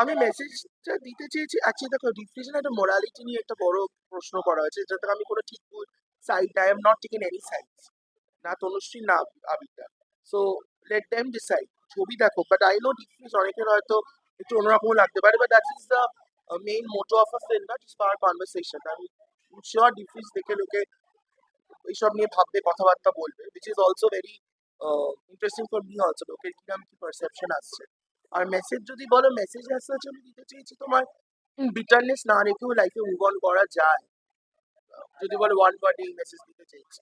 আমি মেসেজটা দিতে চেয়েছি। অ্যাকচুয়ালি দেখো ডিফিউশন একটা মোরালিটি নিয়ে একটা বড় প্রশ্ন করা হয়েছে যাতে আমি কোনো ঠিক side I am not taken any side না তনুশ্রী না, Abida. So let them decide ছবি দেখো বাট আই নো ডিফিউজ অনেকের হয়তো একটু অন্যরকম লাগতে পারে but that is the main motto of a film not is power conversation আমি শিওর ডিফিউজ দেখে লোকে এইসব নিয়ে ভাববে, কথাবার্তা বলবে which is also very interesting for me also লোকের কীরকম কি পারসেপশন আসছে। আর মেসেজ যদি বলো মেসেজ আসছে আমি দিতে চেয়েছি তোমার বিটারনেস না রেখেও লাইফে মুভ অন করা যায়। যদি বলো ওয়ান ওয়ার্ডে মেসেজ দিতে চেয়েছি।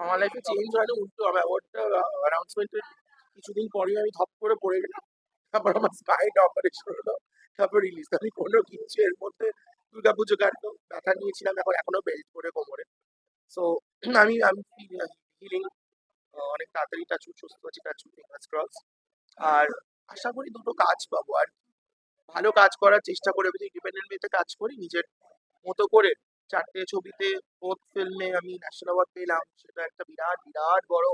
আমার লাইফে চেঞ্জ হয়নি উল্টো আমার অ্যাওয়ার্ডটা অ্যানাউন্সমেন্টের কিছুদিন পরেই আমি ধপ করে পড়ে গেলাম। তারপর আমার স্পাইন অপারেশন হলো। তারপর রিলিজ আমি কোনো কিছু, এর মধ্যে দুর্গা পুজো কাটলো ব্যথা নিয়েছিলাম। এখন এখনও বেল্ট করে কোমরে। সো আমি আমি হিলিং অনেক তাড়াতাড়ি টাচ সুস্থ আছি টাচ ফিঙ্গার্স ক্রস আর আশা করি দুটো কাজ পাবো। আর। ভালো কাজ করার চেষ্টা করে ইন্ডিপেন্ডেন্ট ওয়েতে কাজ করি নিজের মতো করে চারটে ছবিতে বোথ ফিল্মে আমি ন্যাশনাল অ্যাওয়ার্ড পেলাম। সেটা একটা বিরাট বিরাট বড়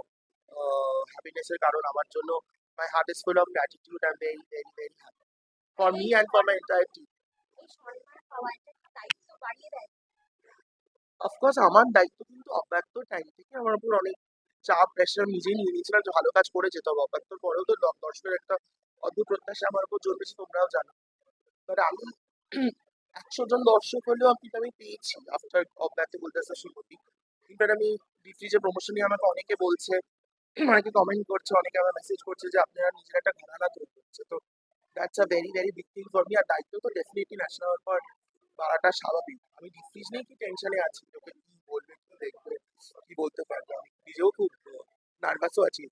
হ্যাপিনেসের কারণ আমার জন্য। My heart is full of gratitude I am very very very happy for me and for my entire team of course আমার দায়িত্ব কিন্তু অব্যক্ত টাইম থেকে আমার উপর অনেক চাপ প্রেশার নিজেই নিয়ে নিয়েছিলাম যে ভালো কাজ করে যেতে হবে। অব্যক্তর পরেও তো দর্শকের একটা অদ্ভুত প্রত্যাশা আমার উপর জন্মেছে, তোমরাও জানো। বাট আমি একশো জন দর্শক হলেও আমি আমি পেয়েছি আফটার অব্যক্ত বলতে আসা সুমতি ইনফ্যাক্ট আমি ডিফ্রিজে প্রমোশন নিয়ে আমাকে অনেকে বলছে, অনেকে কমেন্ট করছে, অনেকে আমার মেসেজ করছে যে আপনারা নিজের একটা ঘরানা তৈরি করছে তো that's a very very big thing for me আর দায়িত্ব তো ডেফিনেটলি ন্যাশনাল পর বাড়াটা স্বাভাবিক। আমি ডিফ্রিজ নিয়ে কি টেনশনে আছি? লোকে কি বলবে, কি দেখবে, কি বলতে পারবে? আমি নিজেও খুব নার্ভাসও আছি